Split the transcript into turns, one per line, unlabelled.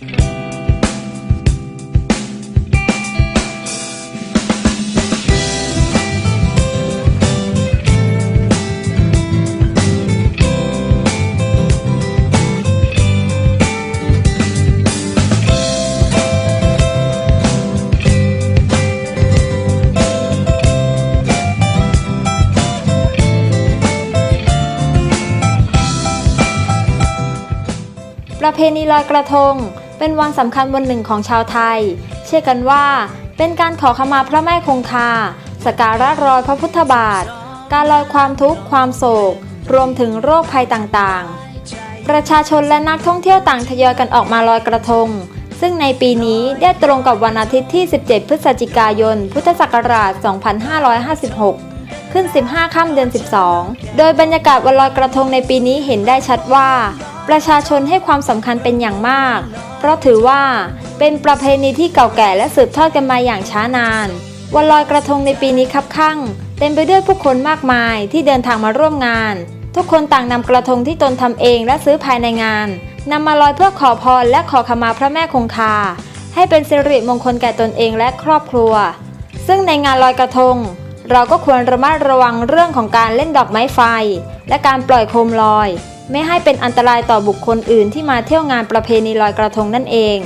ประเพณีลอยกระทง เป็นวันสำคัญวันหนึ่งของชาวไทย เชื่อกันว่า เป็นการขอขมาพระแม่คงคาสการะรอยพระพุทธบาท การลอยความทุกข์ความโศก รวมถึงโรคภัยต่างๆ ประชาชนและนักท่องเที่ยวต่างทยอยกันออกมาลอยกระทง ซึ่งในปีนี้ได้ตรงกับวันอาทิตย์ที่ 17 พฤศจิกายน พุทธศักราช 2556ขึ้น 15 ค่ำเดือน 12 โดยบรรยากาศวันลอยกระทงในปีนี้เห็นได้ชัดว่า ประชาชนให้ความสำคัญเป็นอย่างมาก เพราะถือว่าเป็นประเพณีที่เก่าแก่และสืบทอดกันมาอย่างช้านาน วันลอยกระทงในปีนี้คับข้างเต็มไปด้วยผู้คนมากมายที่เดินทางมาร่วมงาน ทุกคนต่างนำกระทงที่ตนทำเองและซื้อภายในงานนำมาลอยเพื่อขอพรและขอขมาพระแม่คงคา ให้เป็นสิริมงคลแก่ตนเองและครอบครัว ซึ่งในงานลอยกระทง เราก็ควรระมัดระวังเรื่องของการเล่นดอกไม้ไฟ และการปล่อยโคมลอย ไม่ให้เป็นอันตรายต่อบุคคลอื่นที่มาเที่ยวงานประเพณีลอยกระทงนั่นเอง